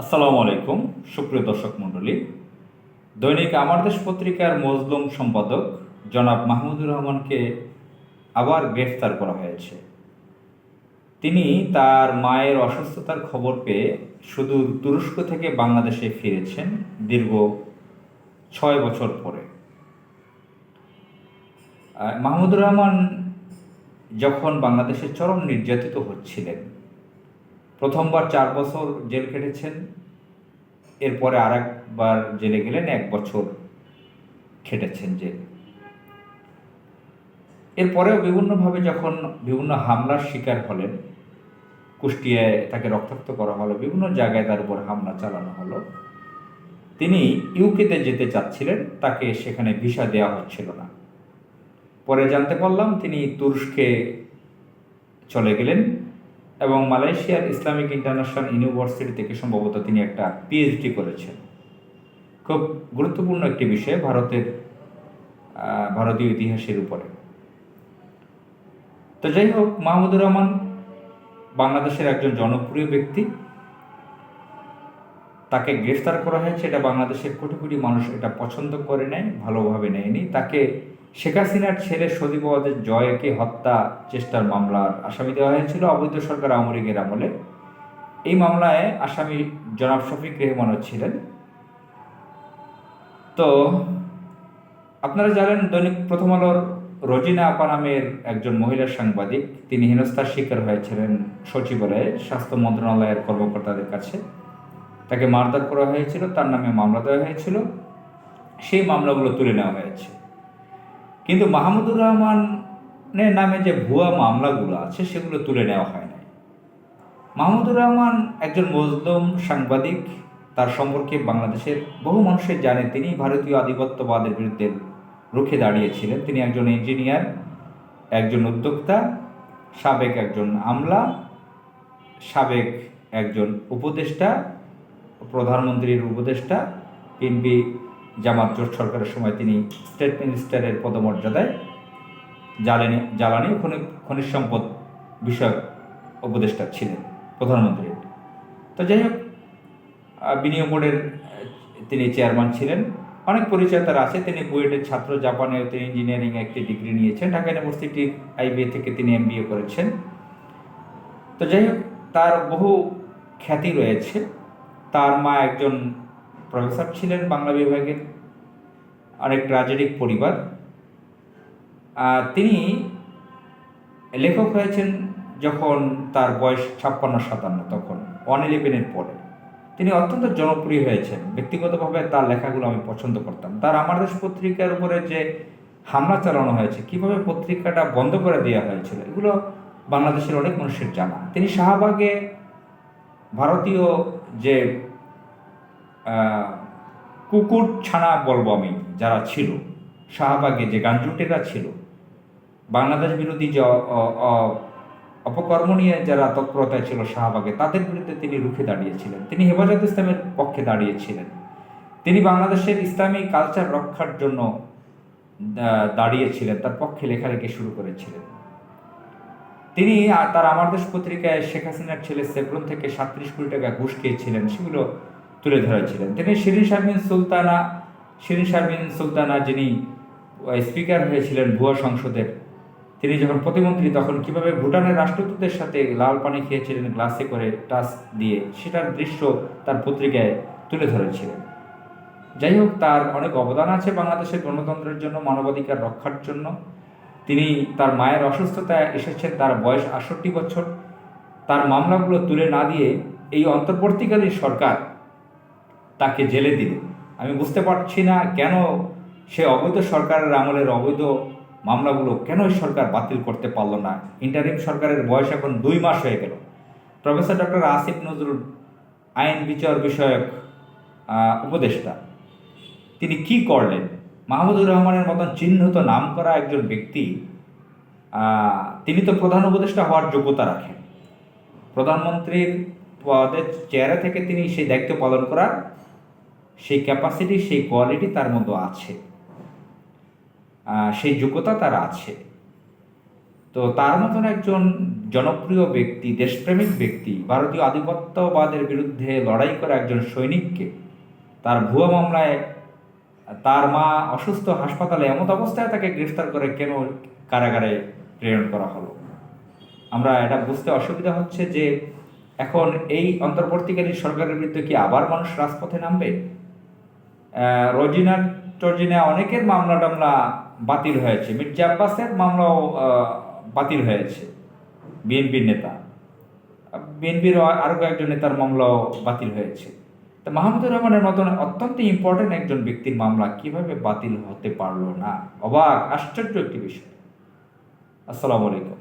আসসালামু আলাইকুম, সুপ্রিয় দর্শক মণ্ডলী। দৈনিক আমার দেশ পত্রিকার মজলুম সম্পাদক জনাব মাহমুদুর রহমানকে আবার গ্রেফতার করা হয়েছে। তিনি তার মায়ের অসুস্থতার খবর পেয়ে সুদূর তুরস্ক থেকে বাংলাদেশে ফিরেছেন দীর্ঘ ছয় বছর পরে। মাহমুদুর রহমান যখন বাংলাদেশে চরম নির্যাতিত হচ্ছিলেন প্রথমবার চার বছর জেল কেটেছেন এরপরে আর একবার জেলে গেলেন, এক বছর খেটেছেন জেল। এরপরেও বিভিন্নভাবে যখন বিভিন্ন হামলার শিকার হলেন, কুষ্টিয়ায় তাকে রক্তাক্ত করা হলো, বিভিন্ন জায়গায় তার উপর হামলা চালানো হলো, তিনি ইউকেতে যেতে চাচ্ছিলেন, তাকে সেখানে ভিসা দেওয়া হচ্ছিল না। পরে জানতে পারলাম তিনি তুরস্কে চলে গেলেন এবং মালয়েশিয়ার ইসলামিক ইন্টারন্যাশনাল ইউনিভার্সিটি থেকে সম্ভবত তিনি একটা পিএইচডি করেছেন। খুব গুরুত্বপূর্ণ একটি বিষয় ভারতের ভারতীয় ইতিহাসের উপরে। তো যাই হোক, মাহমুদুর রহমান বাংলাদেশের একজন জনপ্রিয় ব্যক্তি। তাকে গ্রেফতার করা হয়েছে, এটা বাংলাদেশের কোটি কোটি মানুষ এটা পছন্দ করে নেয়, ভালোভাবে নেয়নি। তাকে শেখ হাসিনার ছেলে সজীবাবাদের জয়কে হত্যা চেষ্টার মামলার আসামি দেওয়া হয়েছিল অবৈধ সরকার আওয়ামী লীগের আমলে। এই মামলায় আসামি জনাব শফিক রেহমানও ছিলেন। তো, আপনারা জানেন দৈনিক প্রথম আলোর রোজিনা আপা নামের একজন মহিলা সাংবাদিক, তিনি হেনস্থার শিকার হয়েছিলেন সচিবালয়ে, স্বাস্থ্য মন্ত্রণালয়ের কর্মকর্তাদের কাছে। তাকে মারধর করা হয়েছিল, তার নামে মামলা দেওয়া হয়েছিল। সেই মামলাগুলো তুলে নেওয়া হয়েছে। কিন্তু মাহমুদুর রহমানের নামে যে ভুয়া মামলাগুলো আছে, সেগুলো তুলে নেওয়া হয় নাই। মাহমুদুর রহমান একজন মজলুম সাংবাদিক, তার সম্পর্কে বাংলাদেশের বহু মানুষের জানে, তিনি ভারতীয় আধিপত্যবাদের বিরুদ্ধে রুখে দাঁড়িয়েছিলেন। তিনি একজন ইঞ্জিনিয়ার, একজন উদ্যোক্তা, সাবেক একজন আমলা, সাবেক একজন উপদেষ্টা, প্রধানমন্ত্রীর উপদেষ্টা পিএনপি জামাত জোট সরকারের সময় তিনি স্টেট মিনিস্টারের পদমর্যাদায় জ্বালানি জ্বালানি খনি খনিজ সম্পদ বিষয়ক উপদেষ্টা ছিলেন প্রধানমন্ত্রীর তো যাই হোক বিনিয়োগ বোর্ডের তিনি চেয়ারম্যান ছিলেন। অনেক পরিচয় তার আছে। তিনি বুয়েটের ছাত্র জাপানেও তিনি ইঞ্জিনিয়ারিং একটি ডিগ্রি নিয়েছেন। ঢাকা ইউনিভার্সিটি আইবিএ থেকে তিনি এমবিএ করেছেন। তো যাই হোক, তার বহু খ্যাতি রয়েছে। তার মা একজন প্রফেসর ছিলেন বাংলা বিভাগের অনেক ট্রাজেডিক পরিবার। তিনি লেখক হয়েছেন যখন তার বয়স ছাপ্পান্ন, সাতান্ন, তখন ওয়ান ইলেভেনের পরে। তিনি অত্যন্ত জনপ্রিয় হয়েছেন। ব্যক্তিগতভাবে তার লেখাগুলো আমি পছন্দ করতাম। তার আমার দেশ পত্রিকার উপরে যে হামলা চালানো হয়েছে, কীভাবে পত্রিকাটা বন্ধ করে দেওয়া হয়েছিল, এগুলো বাংলাদেশের অনেক মানুষের জানা। তিনি শাহবাগে ভারতীয় যে কুকুর ছানা বলব আমি, যারা ছিল, শাহবাগে যে গাঞ্জুটেরা ছিল, বাংলাদেশ বিরোধী যে অপকর্ম নিয়ে যারা তৎপরতায় ছিল শাহবাগে, তাদের বিরুদ্ধে তিনি রুখে দাঁড়িয়েছিলেন। তিনি হেফাজত ইসলামের পক্ষে দাঁড়িয়েছিলেন। তিনি বাংলাদেশের ইসলামী কালচার রক্ষার জন্য দাঁড়িয়েছিলেন, তার পক্ষে লেখালেখি শুরু করেছিলেন। তিনি তার আমার দেশ পত্রিকায় শেখ হাসিনার ছেলে সেপ্রন থেকে সাতত্রিশ কোটি টাকা ঘুষ খেয়েছিলেন, সেগুলো তুলে ধরেছিলেন। তিনি শিরিন শারমিন সুলতানা, শিরিন শারমিন সুলতানা যিনি স্পিকার হয়েছিলেন ভুয়া সংসদের, তিনি যখন প্রতিমন্ত্রী তখন কীভাবে ভুটানের রাষ্ট্রদূতের সাথে লাল পানি খেয়েছিলেন, গ্লাসে করে টাচ দিয়ে, সেটার দৃশ্য তার পত্রিকায় তুলে ধরেছিলেন। যাই হোক, তার অনেক অবদান আছে বাংলাদেশের গণতন্ত্রের জন্য, মানবাধিকার রক্ষার জন্য। তিনি তার মায়ের অসুস্থতায় এসেছেন, তার বয়স আটষট্টি বছর। তার মামলাগুলো তুলে না দিয়ে এই অন্তর্বর্তীকালীন সরকার তাকে জেলে দিল। আমি বুঝতে পারছি না কেন সে অবৈধ সরকারের আমলের অবৈধ মামলাগুলো কেন সরকার বাতিল করতে পারল না? ইন্টারিম সরকারের বয়স এখন দুই মাস হয়ে গেল। প্রফেসর ডক্টর আসিফ নজরুল আইন বিচার বিষয়ক উপদেষ্টা। তিনি কি করলেন? মাহমুদুর রহমানের মতন চিহ্নিত নাম করা একজন ব্যক্তি তিনি তো প্রধান উপদেষ্টা হওয়ার যোগ্যতা রাখেন। প্রধানমন্ত্রীর পদের চেয়ারে থেকে তিনি সেই দায়িত্ব পালন করার সেই ক্যাপাসিটি সেই কোয়ালিটি তার মধ্যে আছে। সেই যোগ্যতা তার আছে। তো তার মতন একজন জনপ্রিয় ব্যক্তি, দেশপ্রেমিক ব্যক্তি, ভারতীয় আধিপত্যবাদের বিরুদ্ধে লড়াই করা একজন সৈনিককে, তার ভুয়া মামলায় তার মা অসুস্থ হাসপাতালে এমত অবস্থায় তাকে গ্রেফতার করে কেন কারাগারে প্রেরণ করা হলো? আমরা এটা বুঝতে অসুবিধা হচ্ছে যে এখন এই অন্তর্বর্তীকালীন সরকারের বিরুদ্ধে কি আবার মানুষ রাজপথে নামবে? রোজিনা টর্জিনা অনেকের মামলা টামলা বাতিল হয়েছে। মির্জা আব্বাসের মামলাও বাতিল হয়েছে বিএনপির নেতা। বিএনপির আরও কয়েকজন নেতার মামলাও বাতিল হয়েছে। তা মাহমুদুর রহমানের মতন অত্যন্ত ইম্পর্টেন্ট একজন ব্যক্তির মামলা কীভাবে বাতিল হতে পারল না? অবাক, আশ্চর্য একটি বিষয়। আসসালামু আলাইকুম।